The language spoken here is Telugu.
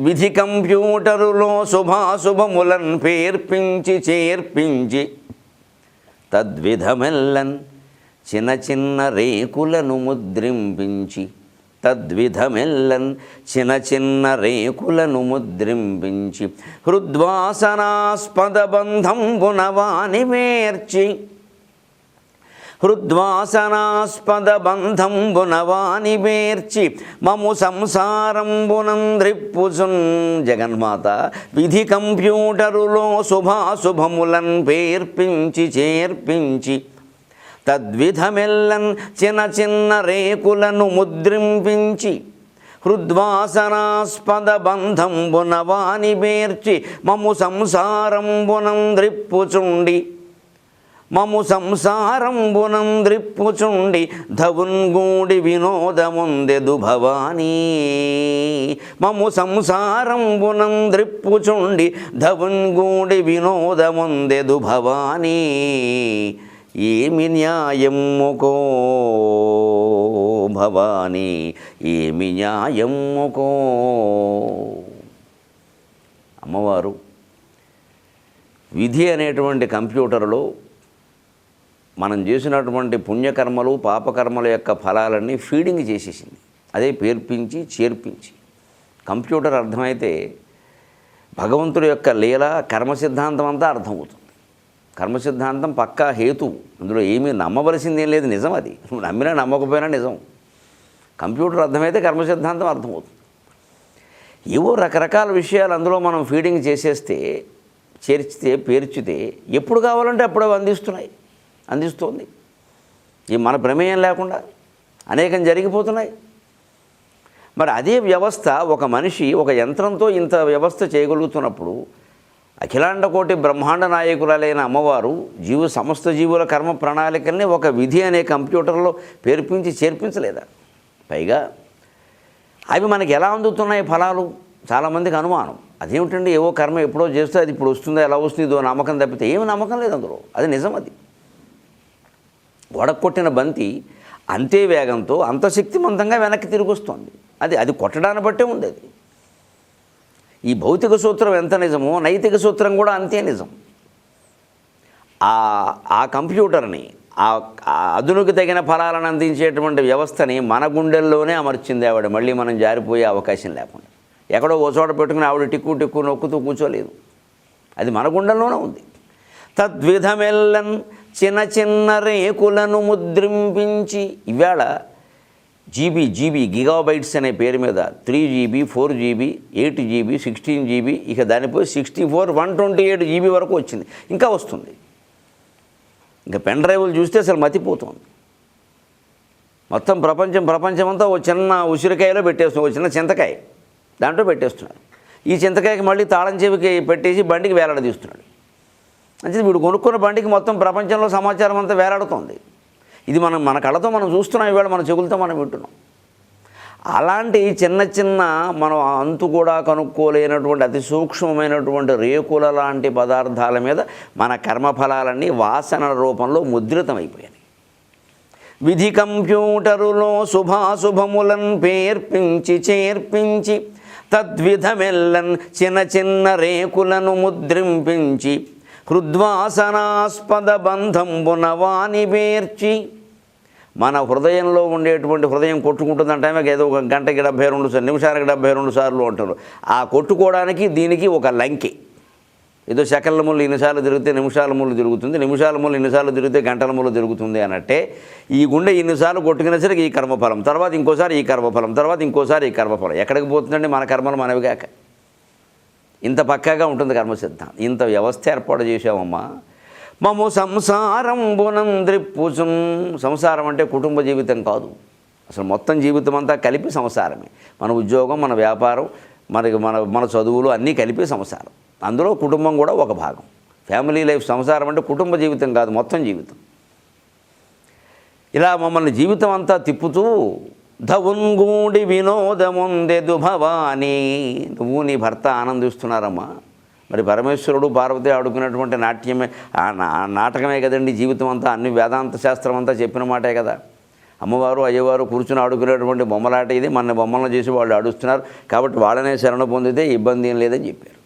విధి కంప్యూటరులో శుభాశుభములన్ పేర్పించి చేర్పించి తద్విధమెల్లన్ చిన్న చిన్న రేకులను ముద్రింపించి తద్విధమెల్లన్ చిన్న చిన్న రేకులను ముద్రింపించి హృద్వాసనాస్పద బంధం బంధంబునవాని మేర్చి హృద్వాసనాస్పద బంధంబునవాని మేర్చి మము సంసారంబునంద్రిప్పుచున్ జగన్మాత విధి కంప్యూటరులో శుభాశుభములన్ పేర్పించి చేర్పించి తద్విధమెల్లన్ చిన్న చిన్న రేకులను ముద్రింపించి హృద్వాసనాస్పద బంధంబునవాని వేర్చి మము సంసారంబునంద్రిప్పుచుండి మము సంసారంబునంద్రిప్పుచుండి ధవున్గూడి వినోదముందెదు భవానీ. మము సంసారంబునంద్రిప్పుచుండి ధవున్గూడి వినోదముందెదు భవానీ. ఏమి న్యాయముకో భవానీ? ఏమి న్యాయముకో? అమ్మవారు విధి అనేటువంటి కంప్యూటర్లో మనం చేసినటువంటి పుణ్యకర్మలు పాపకర్మల యొక్క ఫలాలన్నీ ఫీడింగ్ చేసేసింది. అదే పేర్పించి చేర్పించి. కంప్యూటర్ అర్థమైతే భగవంతుడి యొక్క లీల కర్మ సిద్ధాంతం అంతా అర్థమవుతుంది. కర్మ సిద్ధాంతం పక్కా హేతు. అందులో ఏమీ నమ్మవలసింది ఏం లేదు నిజం అది. నువ్వు నమ్మినా నమ్మకపోయినా నిజం. కంప్యూటర్ అర్థమైతే కర్మ సిద్ధాంతం అర్థమవుతుంది. ఏవో రకరకాల విషయాలు అందులో మనం ఫీడింగ్ చేసేస్తే చేర్చితే పేర్చితే ఎప్పుడు కావాలంటే అప్పుడు అవి అందిస్తున్నాయి. అందిస్తోంది. ఈ మన ప్రమేయం లేకుండా అనేకం జరిగిపోతున్నాయి. మరి అదే వ్యవస్థ ఒక మనిషి ఒక యంత్రంతో ఇంత వ్యవస్థ చేయగలుగుతున్నప్పుడు అఖిలాండ కోటి బ్రహ్మాండ నాయకురాలైన అమ్మవారు జీవు సమస్త జీవుల కర్మ ప్రణాళికల్ని ఒక విధి అనే కంప్యూటర్లో పేర్పించి చేర్పించలేదా? పైగా అవి మనకి ఎలా అందుతున్నాయి ఫలాలు? చాలామందికి అనుమానం. అదేమిటండి ఏవో కర్మ ఎప్పుడో చేస్తే అది ఇప్పుడు వస్తుందో ఎలా వస్తుందో నమ్మకం తప్పితే ఏమి నమ్మకం లేదు అందులో. అది నిజం అది. కొట్టిన బంతి అంతే వేగంతో అంత శక్తిమంతంగా వెనక్కి తిరిగి వస్తుంది అది అది కొట్టడాన్ని బట్టే ఉంది అది ఈ భౌతిక సూత్రం ఎంత నిజమో నైతిక సూత్రం కూడా అంతే నిజం. ఆ ఆ కంప్యూటర్ని ఆ ఆ అదునుకు తగిన ఫలాలను అందించేటువంటి వ్యవస్థని మన గుండెల్లోనే అమర్చింది ఆవిడ. మళ్ళీ మనం జారిపోయే అవకాశం లేకుండా. ఎక్కడో ఓ చోట పెట్టుకుని ఆవిడ టిక్కు టిక్కు నొక్కుతూ కూర్చోలేదు. అది మన గుండెల్లోనే ఉంది. తద్విధమెల్లన్ చిన్న చిన్న రేకులను ముద్రింపించి ఇవాళ జీబీ జీబీ గిగాబైట్స్ అనే పేరు మీద three GB four GB eight GB sixteen GB ఇక దానిపై sixty four one twenty eight GB వరకు వచ్చింది. ఇంకా వస్తుంది. ఇంకా పెన్ డ్రైవ్లు చూస్తే అసలు మతిపోతుంది. మొత్తం ప్రపంచం ప్రపంచమంతా ఓ చిన్న ఉసిరికాయలో పెట్టేస్తున్నాం ఓ చిన్న చింతకాయ. దాంట్లో పెట్టేస్తున్నాడు ఈ చింతకాయకి మళ్ళీ తాళం చెవికి పెట్టేసి బండికి వేలాడదీస్తున్నాడు. అంటే వీడు కొనుక్కున్న బండికి మొత్తం ప్రపంచంలో సమాచారం అంతా వేలాడుతోంది. ఇది మనం మన కళ్ళతో మనం చూస్తున్నాం ఇవాళ మన చెవులతో మనం వింటున్నాం. అలాంటి చిన్న చిన్న మనం అంతు కూడా కనుక్కోలేనటువంటి అతి సూక్ష్మమైనటువంటి రేకుల లాంటి పదార్థాల మీద మన కర్మఫలాలన్నీ వాసనల రూపంలో ముద్రితమైపోయాయి. విధి కంప్యూటరులో శుభాశుభములన్ పేర్పించి చేర్పించి తద్విధమెల్లన్ చిన్న చిన్న రేకులను ముద్రింపించి హృద్వాసనాస్పద బంధంబున వాని పేర్చి మన హృదయంలో ఉండేటువంటి హృదయం కొట్టుకుంటుందంటే ఏదో ఒక గంటకి డెబ్బై రెండు సార్లు నిమిషానికి డెబ్బై రెండు సార్లు అంటారు. ఆ కొట్టుకోవడానికి దీనికి ఒక లంకి. ఏదో సెకండ్ల ముళ్ళు ఇన్నిసార్లు తిరిగితే నిమిషాల ముళ్ళు తిరుగుతుంది నిమిషాల ముళ్ళు ఇన్నిసార్లు తిరిగితే గంటల ముళ్ళు తిరుగుతుంది అన్నట్టే ఈ గుండె ఇన్నిసార్లు కొట్టుకునే సరికి ఈ కర్మఫలం తర్వాత ఇంకోసారి ఈ కర్మఫలం తర్వాత ఇంకోసారి ఈ కర్మఫలం. ఎక్కడికి పోతుందండి? మన కర్మలు మనవి కాక. ఇంత పక్కాగా ఉంటుంది కర్మసిద్ధం. ఇంత వ్యవస్థ ఏర్పాటు చేసామమ్మా మము సంసారం బునంద్రిప్పుచున్ సంసారం అంటే కుటుంబ జీవితం కాదు. అసలు మొత్తం జీవితం అంతా కలిపి సంసారమే. మన ఉద్యోగం మన వ్యాపారం మనకి మన మన చదువులు అన్నీ కలిపి సంసారం. అందులో కుటుంబం కూడా ఒక భాగం. ఫ్యామిలీ లైఫ్ సంసారం అంటే కుటుంబ జీవితం కాదు మొత్తం జీవితం. ఇలా మమ్మల్ని జీవితం అంతా తిప్పుతూ ధవుంగూడి వినోదముందెదు భవానీ. నువ్వు నీ భర్త ఆనందిస్తున్నారమ్మా. మరి పరమేశ్వరుడు పార్వతి ఆడుకున్నటువంటి నాట్యమే నా- నాటకమే కదండి జీవితం అంతా అన్ని వేదాంత శాస్త్రం అంతా చెప్పిన మాటే కదా. అమ్మవారు అయ్యవారు కూర్చుని ఆడుకునేటువంటి బొమ్మలాట ఇది మన బొమ్మలను చేసి వాళ్ళు ఆడుస్తున్నారు. కాబట్టి వాళ్ళనే శరణ పొందితే ఇబ్బంది ఏం లేదని చెప్పారు.